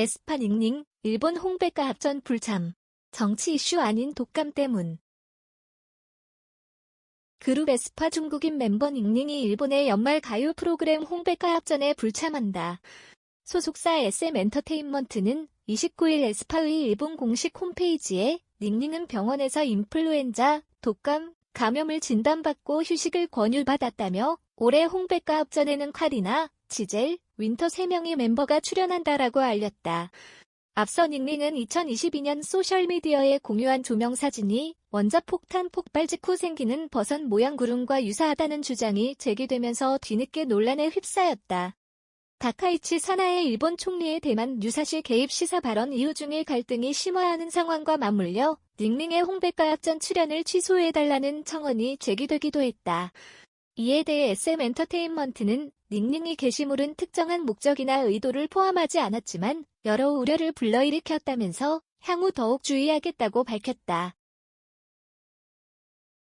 에스파 닝닝, 일본 홍백과 합전 불참. 정치 이슈 아닌 독감 때문. 그룹 에스파 중국인 멤버 닝닝이 일본의 연말 가요 프로그램 홍백과 합전에 불참한다. 소속사 SM 엔터테인먼트는 29일 에스파의 일본 공식 홈페이지에 닝닝은 병원에서 인플루엔자, 독감, 감염을 진단받고 휴식을 권유받았다며 올해 홍백과 합전에는 카리나, 지젤, 윈터 3명의 멤버가 출연한다라고 알렸다. 앞서 닝닝은 2022년 소셜미디어에 공유한 조명 사진이 원자 폭탄 폭발 직후 생기는 버섯 모양 구름과 유사하다는 주장이 제기되면서 뒤늦게 논란에 휩싸였다. 다카이치 사나의 일본 총리의 대만 유사시 개입 시사 발언 이후 중일 갈등이 심화하는 상황과 맞물려 닝닝의 홍백과 합전 출연을 취소해달라는 청원이 제기되기도 했다. 이에 대해 SM 엔터테인먼트는 닝닝이 게시물은 특정한 목적이나 의도를 포함하지 않았지만 여러 우려를 불러일으켰다면서 향후 더욱 주의하겠다고 밝혔다.